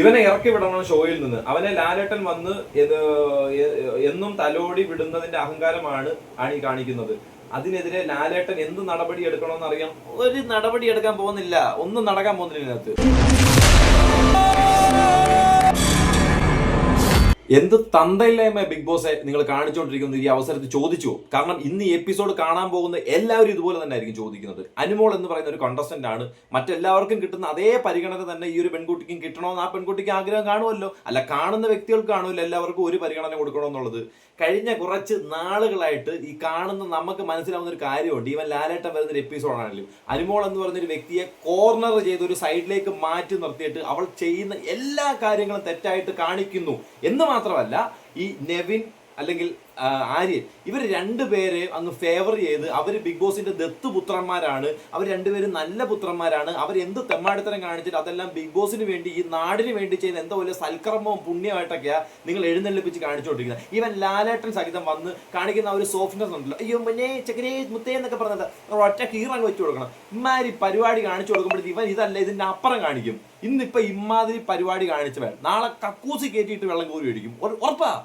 ഇവനെ ഇറക്കി വിടണം ഷോയിൽ നിന്ന്. അവനെ ലാലേട്ടൻ വന്ന് എന്നും തലോടി വിടുന്നതിന്റെ അഹങ്കാരമാണ് ആണ് ഈ കാണിക്കുന്നത്. അതിനെതിരെ ലാലേട്ടൻ എന്ത് നടപടി എടുക്കണമെന്ന് അറിയാം ഒരു നടപടി എടുക്കാൻ പോകുന്നില്ല. ഒന്നും നടക്കാൻ പോകുന്നില്ല ഇതിനകത്ത്. എന്ത് തന്തയില്ലായ്മ ബിഗ് ബോസ് നിങ്ങൾ കാണിച്ചുകൊണ്ടിരിക്കുന്നത്? ഈ അവസരത്തിൽ ചോദിച്ചു. കാരണം ഇന്ന് ഈ എപ്പിസോഡ് കാണാൻ പോകുന്ന എല്ലാവരും ഇതുപോലെ തന്നെ ആയിരിക്കും ചോദിക്കുന്നത്. അനുമോൾ എന്ന് പറയുന്ന ഒരു കണ്ടസ്റ്റന്റ് ആണ്. മറ്റെല്ലാവർക്കും കിട്ടുന്ന അതേ പരിഗണന തന്നെ ഈ ഒരു പെൺകുട്ടിക്കും കിട്ടണമെന്ന് ആ പെൺകുട്ടിക്ക് ആഗ്രഹം കാണുമല്ലോ. അല്ല കാണുന്ന വ്യക്തികൾക്ക് കാണുമല്ലോ. എല്ലാവർക്കും ഒരു പരിഗണന കൊടുക്കണമെന്നുള്ളത്. കഴിഞ്ഞ കുറച്ച് നാളുകളായിട്ട് ഈ കാണുന്ന നമുക്ക് മനസ്സിലാവുന്ന ഒരു കാര്യമുണ്ട്. ഈവൻ ലാലേട്ടൻ വരുന്നൊരു എപ്പിസോഡാണെങ്കിലും അനുമോൾ എന്ന് പറഞ്ഞൊരു വ്യക്തിയെ കോർണർ ചെയ്ത് ഒരു സൈഡിലേക്ക് മാറ്റി നിർത്തിയിട്ട് അവൾ ചെയ്യുന്ന എല്ലാ കാര്യങ്ങളും തെറ്റായിട്ട് കാണിക്കുന്നു. എന്ന് മാത്രമല്ല ഈ നെവിൻ അല്ലെങ്കിൽ ആര്യൻ ഇവർ രണ്ടുപേരെ അങ്ങ് ഫേവർ ചെയ്ത് അവർ ബിഗ് ബോസിന്റെ ദത്ത് പുത്രന്മാരാണ്. അവർ രണ്ടുപേരും നല്ല പുത്രന്മാരാണ്. അവർ എന്ത് തെമ്മാടിത്തരം കാണിച്ചിട്ട് അതെല്ലാം ബിഗ് ബോസിന് വേണ്ടി ഈ നാടിന് വേണ്ടി ചെയ്യുന്ന എന്തോ വലിയ സൽക്കർമ്മവും പുണ്യമായിട്ടൊക്കെയാണ് നിങ്ങൾ എഴുന്നള്ളിപ്പിച്ച് കാണിച്ചുകൊണ്ടിരിക്കുന്നത്. ഈവൻ ലാലേട്ടൻ സഹിതം വന്ന് കാണിക്കുന്ന ഒരു സോഫ്റ്റ്നെസ് ഉണ്ടല്ലോ. അയ്യോ മുന്നേ ചക്കരേ മുത്തേ എന്നൊക്കെ പറഞ്ഞത് ഒറ്റ കീറങ്ങ് വെച്ച് കൊടുക്കണം. ഇമാതിരി പരിപാടി കാണിച്ചു കൊടുക്കുമ്പോഴത്തേക്ക് ഇവൻ ഇതല്ല ഇതിന്റെ അപ്പുറം കാണിക്കും. ഇന്നിപ്പോ ഇമാതിരി പരിപാടി കാണിച്ചവൻ. നാളെ കക്കൂസി കയറ്റിയിട്ട് വെള്ളം കോരി ഒഴിക്കും. ഉറ- ഉറപ്പാ?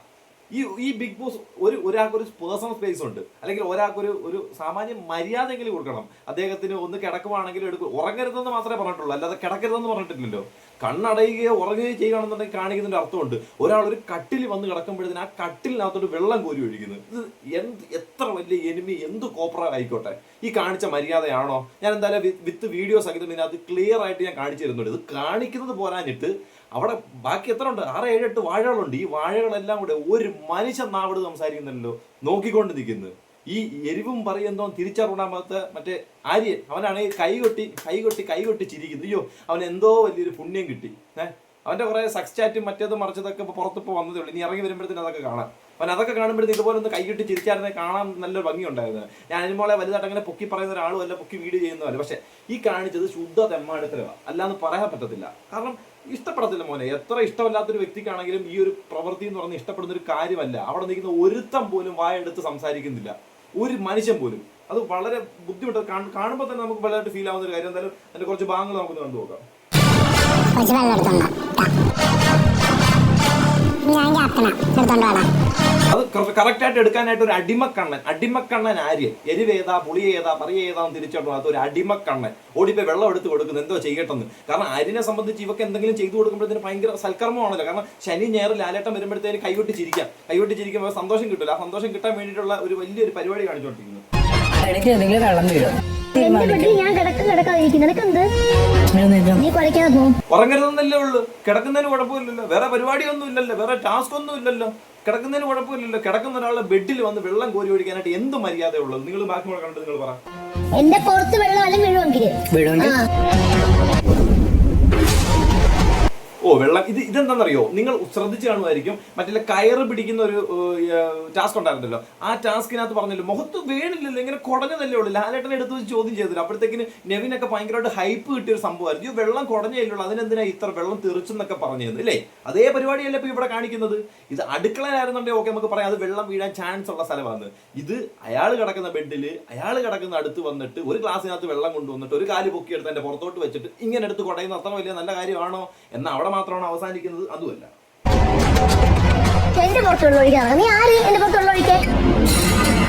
ഈ ഈ ബിഗ് ബോസ് ഒരു ഒരാൾക്കൊരു പേഴ്സണൽ സ്പേസ് ഉണ്ട്. അല്ലെങ്കിൽ ഒരാൾക്കൊരു ഒരു സാമാന്യ മര്യാദ എങ്കിലും കൊടുക്കണം. അദ്ദേഹത്തിന് ഒന്ന് കിടക്കുവാണെങ്കിലും എടുക്കും. ഉറങ്ങരുതെന്ന് മാത്രമേ പറഞ്ഞിട്ടുള്ളൂ. അല്ലാതെ കിടക്കരുതെന്ന് പറഞ്ഞിട്ടില്ലല്ലോ. കണ്ണടയുകയോ ഉറങ്ങുകയോ ചെയ്യുകയാണെന്നുണ്ടെങ്കിൽ കാണിക്കുന്നതിന്റെ അർത്ഥമുണ്ട്. ഒരാൾ ഒരു കട്ടിൽ വന്ന് കിടക്കുമ്പോഴത്തേന് ആ കട്ടിലിനകത്തോട്ട് വെള്ളം കോരി ഒഴിക്കുന്നത് ഇത് എന്ത് എത്ര വലിയ എനിമി എന്ത് കോപ്പറ ആയിക്കോട്ടെ. ഈ കാണിച്ച മര്യാദയാണോ? ഞാൻ എന്തായാലും വിത്ത് വീഡിയോ സഹിതം ഇതിനകത്ത് ക്ലിയർ ആയിട്ട് ഞാൻ കാണിച്ചു തരുന്നുണ്ട്. ഇത് കാണിക്കുന്നത് പോരാഞ്ഞിട്ട് അവിടെ ബാക്കി എത്ര ഉണ്ട്? ആറ് ഏഴ് എട്ട് വാഴകളുണ്ട്. ഈ വാഴകളെല്ലാം കൂടെ ഒരു മനുഷ്യൻ നാവിട് സംസാരിക്കുന്നുണ്ടല്ലോ. നോക്കിക്കൊണ്ട് നിൽക്കുന്നത് ഈ എരിവും പറയുന്നോ തിരിച്ചറിയണമത്ത് മറ്റേ ആര്യൻ. അവനാണ് കൈകൊട്ടി കൈകൊട്ടി കൈകൊട്ടി ചിരിക്കുന്നത് അയ്യോ അവൻ എന്തോ വലിയൊരു പുണ്യം കിട്ടി. ഏഹ് അവന്റെ കുറെ സക്സ് ചാറ്റും മറ്റേത് മറിച്ചതൊക്കെ ഇപ്പൊ പുറത്തിപ്പോ വന്നതേ ഉള്ളൂ. ഇനി ഇറങ്ങി വരുമ്പോഴത്തേനും അതൊക്കെ കാണാം. അവൻ അതൊക്കെ കാണുമ്പോഴത്തേക്ക് ഇതുപോലെ ഒന്ന് കൈകിട്ട് ചിരിച്ചായിരുന്നെ കാണാൻ നല്ലൊരു ഭംഗി ഉണ്ടായിരുന്നു ഞാൻ അനുമോളെ വലുതായിട്ട് അങ്ങനെ പൊക്കി പറയുന്ന ഒരാളും അല്ല പൊക്കി വീഡിയോ ചെയ്യുന്നതല്ല പക്ഷെ ഈ കാണിച്ചത് ശുദ്ധ തെമ്മാടിത്തരവാ. അല്ലാന്ന് പറയാൻ പറ്റത്തില്ല. കാരണം ഇഷ്ടപ്പെടത്തില്ല മോനെ. എത്ര ഇഷ്ടമല്ലാത്തൊരു വ്യക്തിക്കാണെങ്കിലും ഈ ഒരു പ്രവൃത്തി എന്ന് പറഞ്ഞ് ഇഷ്ടപ്പെടുന്ന ഒരു കാര്യമല്ല. അവിടെ നിൽക്കുന്ന ഒരുത്തം പോലും വായെടുത്ത് സംസാരിക്കുന്നില്ല. ഒരു മനുഷ്യൻ പോലും. അത് വളരെ ബുദ്ധിമുട്ട്. കാണുമ്പോൾ തന്നെ നമുക്ക് വലുതായിട്ട് ഫീൽ ആവുന്ന ഒരു കാര്യം. എന്തായാലും അതിന്റെ കുറച്ച് ഭാഗങ്ങൾ നമുക്ക് കണ്ടു നോക്കാം. ഞാൻ ക്യാപ്റ്റനാ എടുത്തോണ്ട് വേണം അത് കറക്റ്റായിട്ട് എടുക്കാനായിട്ട് ഒരു അടിമക്കണ്ണൻ. അടിമക്കണ്ണൻ ആര്യൻ എരിവേതാ പുളി ഏതാ പറയ ഏതാന്ന് തിരിച്ചോട്ട് ഒരു അടിമക്കണ്ണൻ. ഓടിപ്പോയി വെള്ളം എടുത്ത് കൊടുക്കുന്നു. എന്തോ ചെയ്യട്ടെന്ന്. കാരണം ആര്യനെ സംബന്ധിച്ച് ഇവക്ക് എന്തെങ്കിലും ചെയ്തു കൊടുക്കുമ്പോഴത്തേന് ഭയങ്കര സൽക്കർമ്മമാണല്ലോ. കാരണം ശനി ഞായർ ലാലേട്ടം വരുമ്പോഴത്തേന് കൈവിട്ടിച്ചിരിക്കാം ചിരിക്കാം കൈകൊട്ടി ചിരിക്കുമ്പോൾ സന്തോഷം കിട്ടില്ല ആ സന്തോഷം കിട്ടാൻ വേണ്ടിയിട്ടുള്ള ഒരു വലിയൊരു പരിപാടി കാണിച്ചുകൊണ്ടിരിക്കുന്നു. എനിക്ക് എന്തെങ്കിലും വെള്ളം വീഴും. ഞാൻ കിടക്കും കിടക്കാതിരിക്കും നിനക്കെന്ത്? നീ കുഴക്കാതെ പോകും ഉറങ്ങരുതെന്നല്ലേ ഉള്ളൂ. കിടക്കുന്നതിന് കുഴപ്പമില്ലല്ലോ. വേറെ പരിപാടിയൊന്നും ഇല്ലല്ലോ വേറെ ടാസ്ക് ഒന്നും ഇല്ലല്ലോ കിടക്കുന്നതിന് കുഴപ്പമില്ലല്ലോ. കിടക്കുന്ന ഒരാളുടെ ബെഡിൽ വന്ന് വെള്ളം കോരി ഒഴിക്കാനായിട്ട് എന്ത് മര്യാദയുള്ളത് നിങ്ങൾ ബാക്കി കണ്ടത് കണ്ടിട്ട് നിങ്ങൾ പറ. എന്റെ പുറത്ത് വെള്ളം വല്ലതും വീഴുമെങ്കിൽ? വീഴുമെങ്കിൽ ഓ വെള്ളം. ഇത് ഇതെന്താണെന്നറിയോ? നിങ്ങൾ ശ്രദ്ധിച്ച് കാണുമായിരിക്കും. മറ്റേ കയറ് പിടിക്കുന്ന ഒരു ടാസ്ക് ഉണ്ടായിരുന്നല്ലോ. ആ ടാസ്കിനകത്ത് പറഞ്ഞല്ലോ മുഖത്ത് വീണില്ലല്ലോ ഇങ്ങനെ കുടഞ്ഞതല്ലേ ഉള്ളൂ. ലാലേട്ടനെ എടുത്ത് വെച്ച് ചോദ്യം ചെയ്തില്ല. അപ്പോഴത്തേക്കിന് നെവിനൊക്കെ ഭയങ്കരമായിട്ട് ഹൈപ്പ് കിട്ടിയ ഒരു സംഭവമായിരുന്നു. ഈ വെള്ളം കുടഞ്ഞേ ഉള്ളൂ അതിനെന്തിനാ ഇത്ര വെള്ളം തെറിച്ചെന്നൊക്കെ പറഞ്ഞു അല്ലേ അതേ പരിപാടിയല്ലേ ഇപ്പൊ ഇവിടെ കാണിക്കുന്നത്. ഇത് അടുക്കളയിലായിരുന്നുണ്ടെങ്കിൽ ഓക്കെ നമുക്ക് പറയാം അത് വെള്ളം വീഴാൻ ചാൻസ് ഉള്ള സ്ഥലമാണ് ഇത് അയാൾ കിടക്കുന്ന ബെഡിൽ അയാൾ കിടക്കുന്ന അടുത്ത് വന്നിട്ട് ഒരു ഗ്ലാസ്സിനകത്ത് വെള്ളം കൊണ്ടുവന്നിട്ട് ഒരു കാൽ പൊക്കിയെടുത്ത് എന്റെ പുറത്തോട്ട് വെച്ചിട്ട് ഇങ്ങനെ എടുത്ത് കുടയുന്ന അത്ര വലിയ നല്ല കാര്യമാണോ? എന്നാൽ അവിടെ മാത്രമാണ് അവസാനിക്കുന്നത് അതുമല്ല.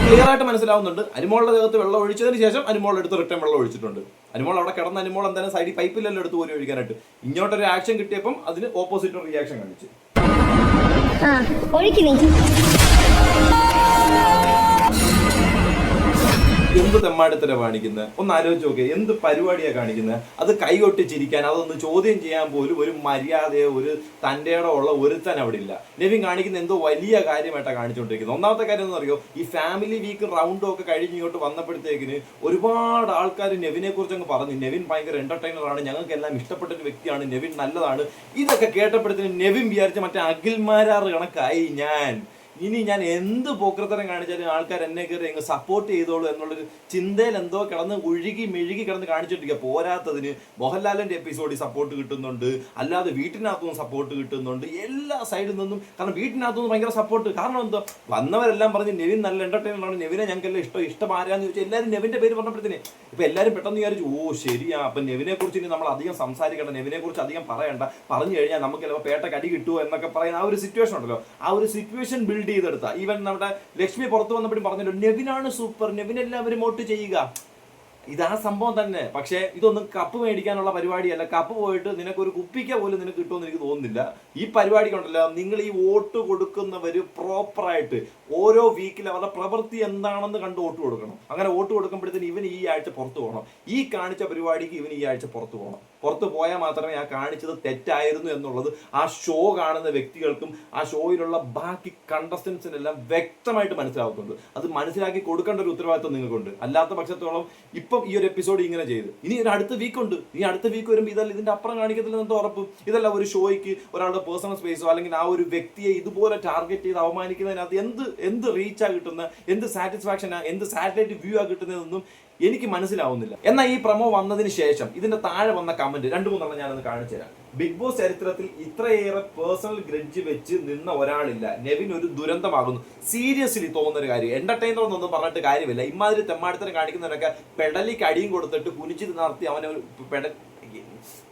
ക്ലിയർ ആയിട്ട് മനസ്സിലാവുന്നുണ്ട്. അരിമോളുടെ ദേഹത്ത് വെള്ളം ഒഴിച്ചതിന് ശേഷം അരിമോൾ എടുത്ത് റിട്ടേൺ വെള്ളം ഒഴിച്ചിട്ടുണ്ട്. അരിമോൾ അവിടെ കിടന്ന അനിമോൾ എന്തായാലും സൈഡിൽ പൈപ്പിലെല്ലാം എടുത്ത് പോലും ഒഴിക്കാനായിട്ട്. ഇങ്ങോട്ടൊരു ആക്ഷൻ കിട്ടിയപ്പം അതിന് ഓപ്പോസിറ്റ് റിയാക്ഷൻ കാണിച്ചു. എന്ത് തെമ്മാടിത്തരം കാണിക്കുന്നത് ഒന്ന് ആലോചിച്ച് നോക്കുക എന്ത് പരിപാടിയാണ് കാണിക്കുന്നത് അത് കൈകൊട്ടിച്ചിരിക്കാൻ അതൊന്ന് ചോദ്യം ചെയ്യാൻ പോലും ഒരു മര്യാദയോ ഒരു തന്റെ ഉള്ള ഒരുത്തൻ അവിടെ ഇല്ല. നെവിൻ കാണിക്കുന്ന എന്തോ വലിയ കാര്യമായിട്ടാണ് കാണിച്ചുകൊണ്ടിരിക്കുന്നത് ഒന്നാമത്തെ കാര്യം എന്ന് പറയുമോ ഈ ഫാമിലി വീക്ക് റൗണ്ടും ഒക്കെ കഴിഞ്ഞ് ഇങ്ങോട്ട് വന്നപ്പോഴത്തേക്കിന് ഒരുപാട് ആൾക്കാർ നെവിനെ കുറിച്ച് അങ്ങ് പറഞ്ഞു. നെവിൻ ഭയങ്കര എന്റർടൈനർ ആണ് ഞങ്ങൾക്ക് എല്ലാം ഇഷ്ടപ്പെട്ട ഒരു വ്യക്തിയാണ് നെവിൻ നല്ലതാണ്. ഇതൊക്കെ കേട്ടപ്പോഴത്തേന് നെവിൻ വിചാരിച്ച മറ്റേ അഖിൽമാരാറ് കണക്കായി ഞാൻ. ഇനി ഞാൻ എന്ത് പോക്രത്തരം കാണിച്ചാലും ആൾക്കാർ എന്നെ കയറി അങ്ങ് സപ്പോർട്ട് ചെയ്തോളൂ എന്നുള്ളൊരു ചിന്തയിൽ എന്തോ കിടന്ന് ഒഴുകി മെഴുകി കിടന്ന് കാണിച്ചിട്ടിരിക്കുക പോരാത്തതിന് മോഹൻലാലിന്റെ എപ്പിസോഡിൽ സപ്പോർട്ട് കിട്ടുന്നുണ്ട്. അല്ലാതെ വീട്ടിനകത്തുനിന്ന് സപ്പോർട്ട് കിട്ടുന്നുണ്ട്. എല്ലാ സൈഡിൽ നിന്നും കാരണം വീട്ടിനകത്തുനിന്ന് ഭയങ്കര സപ്പോർട്ട് കാരണം എന്തോ? വന്നവരെല്ലാം പറഞ്ഞ് നെവിൻ നല്ല എന്റർടൈനർ ആണ്. നെവിനെ ഞങ്ങൾക്കെല്ലാം ഇഷ്ടം ഇഷ്ടം ആരാന്ന് ചോദിച്ചാൽ എല്ലാവരും നെവിന്റെ പേര് പറഞ്ഞപ്പോഴത്തേന് ഇപ്പം എല്ലാവരും പെട്ടെന്ന് വിചാരിച്ചു ഓ ശരിയാ. അപ്പം നെവിനെ കുറിച്ച് ഇനി നമ്മൾ അധികം സംസാരിക്കണ്ട. നെവിനെ കുറിച്ച് അധികം പറയണ്ട. പറഞ്ഞു കഴിഞ്ഞാൽ നമുക്ക് ചിലപ്പോൾ പേട്ടക്ക് അടി കിട്ടുമോ എന്നൊക്കെ പറയുന്ന ആ ഒരു സിറ്റുവേഷൻ ഉണ്ടല്ലോ. ആ ഒരു സിറ്റുവേഷൻ ബിൽഡ് ചെയ്തെടുത്ത. ഈവൻ നമ്മുടെ ലക്ഷ്മി പുറത്തു വന്നപ്പോഴും പറഞ്ഞല്ലോ നെവിനാണ് സൂപ്പർ നെവിൻ എല്ലാവരും വോട്ട് ചെയ്യുക. ഇതാ സംഭവം തന്നെ. പക്ഷേ ഇതൊന്നും കപ്പ് മേടിക്കാനുള്ള പരിപാടിയല്ല. കപ്പ് പോയിട്ട് നിനക്ക് ഒരു കുപ്പിക്ക പോലും നിനക്ക് കിട്ടുമെന്ന് എനിക്ക് തോന്നുന്നില്ല. ഈ പരിപാടിക്കുണ്ടല്ലോ നിങ്ങൾ ഈ വോട്ട് കൊടുക്കുന്നവർ പ്രോപ്പറായിട്ട് ഓരോ വീക്കിൽ അവരുടെ പ്രവൃത്തി എന്താണെന്ന് കണ്ട് വോട്ട് കൊടുക്കണം. അങ്ങനെ വോട്ട് കൊടുക്കുമ്പോഴത്തേന് ഇവൻ ഈ ആഴ്ച പുറത്തു പോകണം. ഈ കാണിച്ച പരിപാടിക്ക് ഇവൻ ഈ ആഴ്ച പുറത്തു പോകണം. പുറത്ത് പോയാൽ മാത്രമേ ആ കാണിച്ചത് തെറ്റായിരുന്നു എന്നുള്ളത് ആ ഷോ കാണുന്ന വ്യക്തികൾക്കും ആ ഷോയിലുള്ള ബാക്കി കണ്ടസ്റ്റൻസിനെല്ലാം വ്യക്തമായിട്ട് മനസ്സിലാവുന്നുണ്ട്. അത് മനസ്സിലാക്കി കൊടുക്കേണ്ട ഒരു ഉത്തരവാദിത്വം നിങ്ങൾക്കുണ്ട്. അല്ലാത്ത പക്ഷത്തോളം ഇപ്പം ഈ ഒരു എപ്പിസോഡ് ഇങ്ങനെ ചെയ്ത്. ഇനി ഒരു അടുത്ത വീക്ക് ഉണ്ട്. ഇനി അടുത്ത വീക്ക് വരുമ്പോൾ ഇതല്ല ഇതിന്റെ അപ്പുറം കാണിക്കത്തില്ല എന്തോ ഉറപ്പ്? ഇതല്ല ഒരു ഷോയ്ക്ക് ഒരാളുടെ പേഴ്സണൽ സ്പേസോ അല്ലെങ്കിൽ ആ ഒരു വ്യക്തിയെ ഇതുപോലെ ടാർഗറ്റ് ചെയ്ത് അവമാനിക്കുന്നതിനകത്ത് എന്ത് എന്ത് റീച്ചാണ് കിട്ടുന്ന എന്ത് സാറ്റിസ്ഫാക്ഷനാണ് എന്ത് സാറ്റലൈറ്റ് വ്യൂ ആ കിട്ടുന്നതെന്നും എനിക്ക് മനസ്സിലാവുന്നില്ല. എന്നാൽ ഈ പ്രമോ വന്നതിന് ശേഷം ഇതിന്റെ താഴെ വന്ന കമന്റ് രണ്ടു മൂന്നെണ്ണം ഞാനൊന്ന് കാണിച്ചു തരാം. ബിഗ് ബോസ് ചരിത്രത്തിൽ ഇത്രയേറെ പേഴ്സണൽ ഗ്രഡ്ജ് വെച്ച് നിന്ന ഒരാളില്ല. നെവിൻ ഒരു ദുരന്തമാകുന്നു. സീരിയസ്ലി തോന്നുന്ന ഒരു കാര്യം. എന്റർടൈനർ എന്നൊന്നും പറഞ്ഞിട്ട് കാര്യമില്ല. ഇമാതിരി തെമ്മാടിത്തരം കാണിക്കുന്നവരൊക്കെ പെടലിക്ക് അടിയും കൊടുത്തിട്ട് കുനിച്ചു നടത്തി അവനെ ഒരു പെട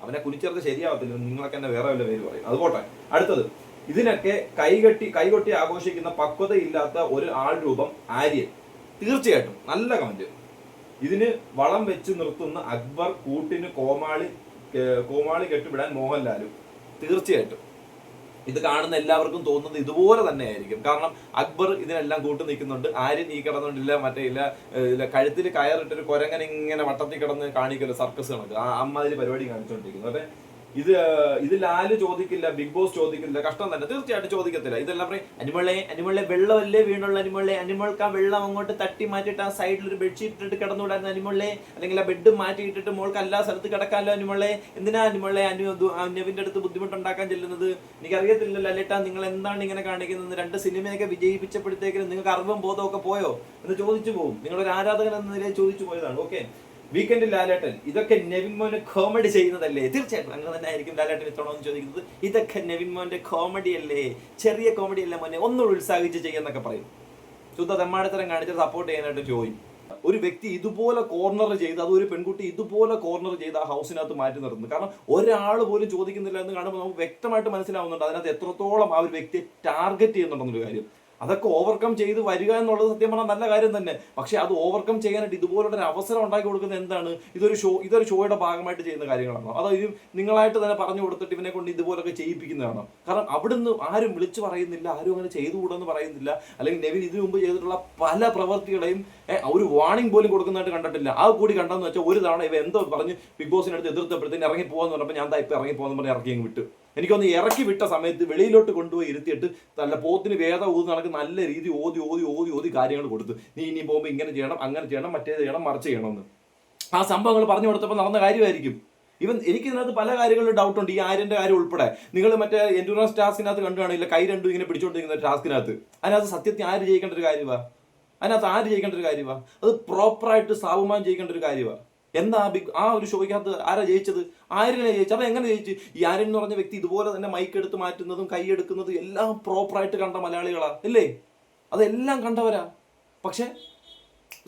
അവനെ കുനിച്ചേർത്ത് ശരിയാവത്തില്ല. നിങ്ങളൊക്കെ എന്നെ വേറെ വല്ല പേര് പറയും. അതുപോട്ടെ. അടുത്തത്. ഇതിനൊക്കെ കൈകെട്ടി കൈകൊട്ടി ആഘോഷിക്കുന്ന പക്വതയില്ലാത്ത ഒരു ആൾ രൂപം ആര്യൻ. തീർച്ചയായിട്ടും. നല്ല കമന്റ് ഇതിന് വളം വെച്ച് നിർത്തുന്ന അക്ബർ കൂട്ടിന് കോമാളി കോമാളി കെട്ടുവിടാൻ മോഹൻലാലും തീർച്ചയായിട്ടും ഇത് കാണുന്ന എല്ലാവർക്കും തോന്നുന്നത് ഇതുപോലെ തന്നെ ആയിരിക്കും കാരണം അക്ബർ ഇതിനെല്ലാം കൂട്ടു നിൽക്കുന്നുണ്ട്. ആര്യൻ ഈ കിടന്നുകൊണ്ടില്ല മറ്റേ ഇല്ല ഇല്ല കഴുത്തിൽ കയറിട്ടൊരു കൊരങ്ങനെ ഇങ്ങനെ വട്ടത്തിൽ കിടന്ന് കാണിക്കല്ലോ സർക്കസ് കണക്ക്. ആ അമ്മാതിരി പരിപാടി കാണിച്ചുകൊണ്ടിരിക്കുന്നു അതെ ഇത് ഇതിൽ ഇത് ലാൽ ചോദിക്കില്ല ബിഗ് ബോസ് ചോദിക്കില്ല കഷ്ടം തന്നെ. തീർച്ചയായിട്ടും ചോദിക്കത്തില്ല. ഇതെല്ലാം പറയും അനിമളെ അനിമളെ വെള്ളമല്ലേ വീണുള്ള അനിമളെ? അനിമൾക്ക് ആ വെള്ളം അങ്ങോട്ട് തട്ടി മാറ്റിയിട്ട് ആ സൈഡിൽ ഒരു ബെഡ്ഷീറ്റ് ഇട്ട് കിടന്നുവിടാൻ അനിമളെ? അല്ലെങ്കിൽ ആ ബെഡ് മാറ്റിയിട്ടിട്ട് മോൾക്ക് എല്ലാ സ്ഥലത്ത് കിടക്കാമല്ലോ അനിമളെ? എന്തിനാ അനിമളെ അനു അനുവിന്റെ അടുത്ത് ബുദ്ധിമുട്ടുണ്ടാക്കാൻ ചെല്ലുന്നത്? എനിക്കറിയത്തില്ലല്ലോ അല്ലേട്ടാ നിങ്ങൾ എന്താണ് ഇങ്ങനെ കാണിക്കുന്നത്? രണ്ട് സിനിമയൊക്കെ വിജയിപ്പിച്ചപ്പോഴത്തേക്കും നിങ്ങൾക്ക് അറിവും ബോധമൊക്കെ പോയോ? എന്ന് ചോദിച്ചു പോകും നിങ്ങളൊരു ആരാധകൻ എന്ന നിലയിൽ ചോദിച്ചു പോയതാണ്. ഓക്കെ? വീക്കെൻഡിൽ ലാലേട്ടൻ ഇതൊക്കെ നെവിൻ മോനെ കോമഡി ചെയ്യുന്നതല്ലേ? തീർച്ചയായിട്ടും അങ്ങനെ തന്നെ ആയിരിക്കും ലാലേട്ടൻ ഇത്തവണ എന്ന് ചോദിക്കുന്നത്. ഇതൊക്കെ നെവിൻ മോന്റെ കോമഡി അല്ലേ? ചെറിയ കോമഡി അല്ലേ മോനെ? ഒന്നുകൂടി ഉത്സാഹിച്ച് ചെയ്യുന്നൊക്കെ പറയും. ശുദ്ധ തെമ്മാടിത്തരം കാണിച്ച് സപ്പോർട്ട് ചെയ്യാനായിട്ട് ചോദിച്ചു ഒരു വ്യക്തി ഇതുപോലെ കോർണർ ചെയ്ത് അത് ഒരു പെൺകുട്ടി ഇതുപോലെ കോർണർ ചെയ്ത് ആ ഹൗസിനകത്ത് മാറ്റി നിർത്തുന്നു. കാരണം ഒരാൾ പോലും ചോദിക്കുന്നില്ല എന്ന് കാണുമ്പോൾ നമുക്ക് വ്യക്തമായിട്ട് മനസ്സിലാവുന്നുണ്ട്. അതിനകത്ത് എത്രത്തോളം ആ ഒരു വ്യക്തിയെ ടാർഗറ്റ് ചെയ്യുന്നുണ്ടെന്നൊരു കാര്യം. അതൊക്കെ ഓവർകം ചെയ്ത് വരിക എന്നുള്ളത് സത്യം പറഞ്ഞാൽ നല്ല കാര്യം തന്നെ. പക്ഷേ അത് ഓവർകം ചെയ്യാനായിട്ട് ഇതുപോലുള്ള ഒരു അവസരം ഉണ്ടാക്കി കൊടുക്കുന്നത് എന്താണ്? ഇതൊരു ഷോ ഇതൊരു ഷോയുടെ ഭാഗമായിട്ട് ചെയ്യുന്ന കാര്യങ്ങളാണോ? അതോ ഇത് നിങ്ങളായിട്ട് തന്നെ പറഞ്ഞു കൊടുത്തിട്ട് ഇവനെ കൊണ്ട് ഇതുപോലൊക്കെ ചെയ്യിപ്പിക്കുന്നതാണോ? കാരണം അവിടുന്ന് ആരും വിളിച്ചു പറയുന്നില്ല ആരും അങ്ങനെ ചെയ്തുകൂടെന്ന് പറയുന്നില്ല. അല്ലെങ്കിൽ നെവിൻ ഇതിനു മുമ്പ് ചെയ്തിട്ടുള്ള പല പ്രവൃത്തികളെയും ഒരു വാണിംഗ് പോലും കൊടുക്കുന്നതായിട്ട് കണ്ടിട്ടില്ല. ആ കൂടി കണ്ടെന്ന് വെച്ചാൽ ഒരു തവണ ഇവ എന്തോ പറഞ്ഞ് ബിഗ് ബോസിനടുത്ത് എതിർത്തപ്പോഴത്തേന് ഇറങ്ങി പോകാന്ന് പറഞ്ഞപ്പോൾ ഞാൻ ഇപ്പം ഇറങ്ങി പോകാന്ന് പറഞ്ഞ് അങ്ങ് വിട്ടു. എനിക്കൊന്ന് ഇറക്കി വിട്ട സമയത്ത് വെളിയിലോട്ട് കൊണ്ടുപോയി ഇരുത്തിയിട്ട് നല്ല പോത്തിന് വേദ ഊതി നടക്ക് നല്ല രീതി ഓതി ഓതി ഓതി ഓതി കാര്യങ്ങൾ കൊടുത്തു. നീ ഇനി പോകുമ്പോൾ ഇങ്ങനെ ചെയ്യണം അങ്ങനെ ചെയ്യണം മറ്റേത് ചെയ്യണം മറിച്ച് ചെയ്യണമെന്ന്. ആ സംഭവങ്ങൾ പറഞ്ഞു കൊടുത്തപ്പോൾ നടന്ന കാര്യമായിരിക്കും. ഇവൻ എനിക്ക് ഇതിനകത്ത് പല കാര്യങ്ങളിലും ഡൗട്ട് ഉണ്ട്. ഈ ആര്യന്റെ കാര്യം ഉൾപ്പെടെ. നിങ്ങൾ മറ്റേ എൻഡുറൻസ് ടാസ്കിനകത്ത് കണ്ടുകാണില്ല കൈ രണ്ടും ഇങ്ങനെ പിടിച്ചുകൊണ്ടിരിക്കുന്ന ടാസ്കിനകത്ത് അതിനകത്ത് സത്യത്തിൽ ആര് ജയിക്കേണ്ട ഒരു കാര്യമാണ് അതിനകത്ത് ആര് ജയിക്കേണ്ട ഒരു കാര്യമാണ് അത് പ്രോപ്പറായിട്ട് സാവുമാൻ ജയിക്കേണ്ട ഒരു കാര്യമാ. എന്താ ബിഗ് ആ ഒരു ഷോയ്ക്കകത്ത് ആരാ ജയിച്ചത്? ആര്യനെ ജയിച്ചത് അപ്പം എങ്ങനെ ജയിച്ചു? ഈ ആര്യൻ എന്ന് പറഞ്ഞ വ്യക്തി ഇതുപോലെ തന്നെ മൈക്ക് എടുത്ത് മാറ്റുന്നതും കൈ എടുക്കുന്നതും എല്ലാം പ്രോപ്പറായിട്ട് കണ്ട മലയാളികളാ അല്ലേ? അതെല്ലാം കണ്ടവരാ. പക്ഷേ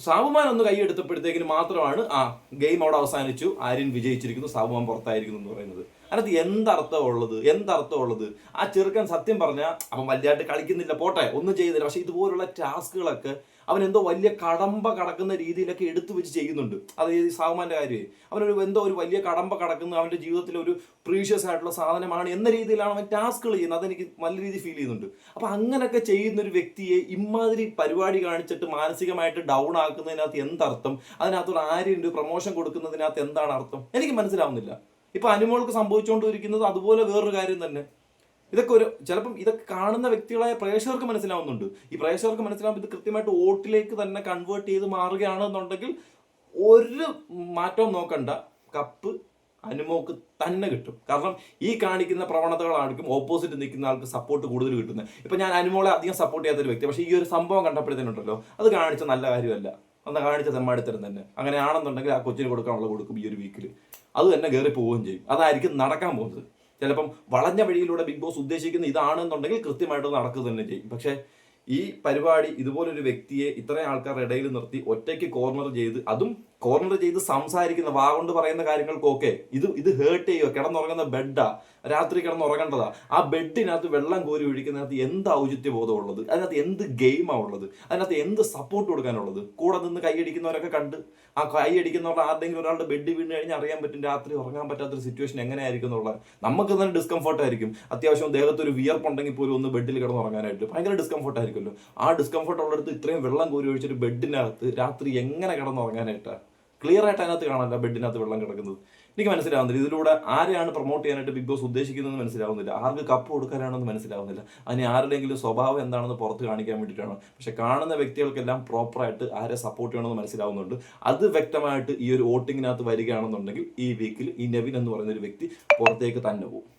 സാബുമാൻ ഒന്ന് കൈയെടുത്തപ്പോഴത്തേക്കിന് മാത്രമാണ് ആ ഗെയിം അവിടെ അവസാനിച്ചു. ആര്യൻ വിജയിച്ചിരിക്കുന്നു സാബുമാൻ പുറത്തായിരിക്കുന്നു എന്ന് പറയുന്നത്. അതിനകത്ത് എന്തർത്ഥം ഉള്ളത് എന്തർത്ഥം ഉള്ളത് ആ ചെറുക്കൻ സത്യം പറഞ്ഞാൽ അവൻ വലിയതായിട്ട് കളിക്കുന്നില്ല പോട്ടെ ഒന്നും ചെയ്യുന്നില്ല പക്ഷേ ഇതുപോലുള്ള ടാസ്കുകളൊക്കെ അവൻ എന്തോ വലിയ കടമ്പ കടക്കുന്ന രീതിയിലൊക്കെ എടുത്തു വെച്ച് ചെയ്യുന്നുണ്ട്. അത് ഈ സാവുമാന്റെ കാര്യമേ. അവനൊരു എന്തോ ഒരു വലിയ കടമ്പ കടക്കുന്ന അവന്റെ ജീവിതത്തിൽ ഒരു പ്രീഷ്യസ് ആയിട്ടുള്ള സാധനമാണ് എന്ന രീതിയിലാണ് അവൻ ടാസ്കുകൾ ചെയ്യുന്നത്. അതെനിക്ക് നല്ല രീതിയിൽ ഫീൽ ചെയ്യുന്നുണ്ട്. അപ്പോൾ അങ്ങനെയൊക്കെ ചെയ്യുന്ന ഒരു വ്യക്തിയെ ഇമാതിരി പരിപാടി കാണിച്ചിട്ട് മാനസികമായിട്ട് ഡൗൺ ആക്കുന്നതിനകത്ത് എന്തർത്ഥം? അതിനകത്തൊരു ആര്യന്റെ പ്രൊമോഷൻ കൊടുക്കുന്നതിനകത്ത് എന്താണ് അർത്ഥം? എനിക്ക് മനസ്സിലാവുന്നില്ല. ഇപ്പൊ അനുമോൾക്ക് സംഭവിച്ചുകൊണ്ടിരിക്കുന്നത് അതുപോലെ വേറൊരു കാര്യം തന്നെ. ഇതൊക്കെ ഒരു ചിലപ്പം ഇതൊക്കെ കാണുന്ന വ്യക്തികളായ പ്രേക്ഷകർക്ക് മനസ്സിലാവുന്നുണ്ട്. ഈ പ്രേക്ഷകർക്ക് മനസ്സിലാവുമ്പോൾ ഇത് കൃത്യമായിട്ട് വോട്ടിലേക്ക് തന്നെ കൺവേർട്ട് ചെയ്ത് മാറുകയാണെന്നുണ്ടെങ്കിൽ ഒരു മാറ്റവും നോക്കണ്ട. കപ്പ് അനുമോക്ക് തന്നെ കിട്ടും. കാരണം ഈ കാണിക്കുന്ന പ്രവണതകളായിരിക്കും ഓപ്പോസിറ്റ് നിൽക്കുന്ന ആൾക്ക് സപ്പോർട്ട് കൂടുതൽ കിട്ടുന്നത്. ഇപ്പൊ ഞാൻ അനുമോളെ അധികം സപ്പോർട്ട് ചെയ്യാത്തൊരു വ്യക്തി. പക്ഷേ ഈ ഒരു സംഭവം കണ്ടപ്പോഴത്തേനുണ്ടല്ലോ അത് കാണിച്ച നല്ല കാര്യമല്ല. അന്ന് കാണിച്ച തെമ്മാടിത്തരം തന്നെ. അങ്ങനെയാണെന്നുണ്ടെങ്കിൽ ആ കൊച്ചിന് കൊടുക്കാനുള്ള കൊടുക്കും ഈ ഒരു വീക്കിൽ അത് തന്നെ കയറി പോവുകയും ചെയ്യും. അതായിരിക്കും നടക്കാൻ പോകുന്നത്. ചിലപ്പം വളഞ്ഞ വഴിയിലൂടെ ബിഗ് ബോസ് ഉദ്ദേശിക്കുന്ന ഇതാണെന്നുണ്ടെങ്കിൽ കൃത്യമായിട്ട് നടക്കുക തന്നെ ചെയ്യും. പക്ഷേ ഈ പരിപാടി ഇതുപോലൊരു വ്യക്തിയെ ഇത്രയും ആൾക്കാരുടെ ഇടയിൽ നിർത്തി ഒറ്റയ്ക്ക് കോർണർ ചെയ്ത് അതും കോർണർ ചെയ്ത് സംസാരിക്കുന്ന വാ കൊണ്ട് പറയുന്ന കാര്യങ്ങൾക്കൊക്കെ ഇത് ഇത് ഹേർട്ട് ചെയ്യുക. കിടന്നുറങ്ങുന്ന ബെഡാ രാത്രി കിടന്നുറങ്ങേണ്ടതാ. ആ ബെഡിനകത്ത് വെള്ളം കോരി ഒഴിക്കുന്നതിനകത്ത് എന്ത് ഔചിത്യ ബോധമുള്ളത് അതിനകത്ത് എന്ത് ഗെയിമാണ് ഉള്ളത്? അതിനകത്ത് എന്ത് സപ്പോർട്ട് കൊടുക്കാനുള്ളത്? കൂടെ നിന്ന് കൈയടിക്കുന്നവരൊക്കെ കണ്ട്. ആ കൈയടിക്കുന്നവരുടെ ആരുടെങ്കിലും ഒരാളുടെ ബെഡ് വീണ് കഴിഞ്ഞാൽ അറിയാൻ പറ്റും രാത്രി ഉറങ്ങാൻ പറ്റാത്തൊരു സിറ്റുവേഷൻ എങ്ങനെയായിരിക്കും എന്നുള്ളത്. നമുക്ക് തന്നെ ഡിസ്കംഫർട്ടായിരിക്കും അത്യാവശ്യം ദേഹത്ത് ഒരു വിയർപ്പുണ്ടെങ്കിൽ പോലും ഒന്ന് ബെഡിൽ കിടന്നുറങ്ങാനായിട്ട്. ഭയങ്കര ഡിസ്കംഫർട്ട് ആയിരിക്കുമല്ലോ. ആ ഡിസ്കംഫർട്ട് ഉള്ളിടത്ത് ഇത്രയും വെള്ളം കോരി ഒഴിച്ചിട്ട് ബെഡിനകത്ത് രാത്രി എങ്ങനെ കിടന്നുറങ്ങാനായിട്ടാണ് ക്ലിയർ ആയിട്ട് അതിനകത്ത് കാണാനല്ല ബെഡിനകത്ത് വെള്ളം കിടക്കുന്നത്. എനിക്ക് മനസ്സിലാവുന്നില്ല. ഇതിലൂടെ ആരെയാണ് പ്രൊമോട്ട് ചെയ്യാനായിട്ട് ബിഗ് ബോസ് ഉദ്ദേശിക്കുന്നതെന്ന് മനസ്സിലാവുന്നില്ല. ആർക്ക് കപ്പ് കൊടുക്കാനാണെന്ന് മനസ്സിലാവുന്നില്ല. അതിന് ആരുടെയെങ്കിലും സ്വഭാവം എന്താണെന്ന് പുറത്ത് കാണിക്കാൻ വേണ്ടിയിട്ടാണ്. പക്ഷെ കാണുന്ന വ്യക്തികൾക്കെല്ലാം പ്രോപ്പറായിട്ട് ആരെ സപ്പോർട്ട് ചെയ്യണമെന്ന് മനസ്സിലാവുന്നുണ്ട്. അത് വ്യക്തമായിട്ട് ഈ ഒരു വോട്ടിങ്ങിനകത്ത് വരികയാണെന്നുണ്ടെങ്കിൽ ഈ വീക്കിൽ ഈ നവീൻ എന്ന് പറയുന്ന ഒരു വ്യക്തി പുറത്തേക്ക് തന്നെ പോകും.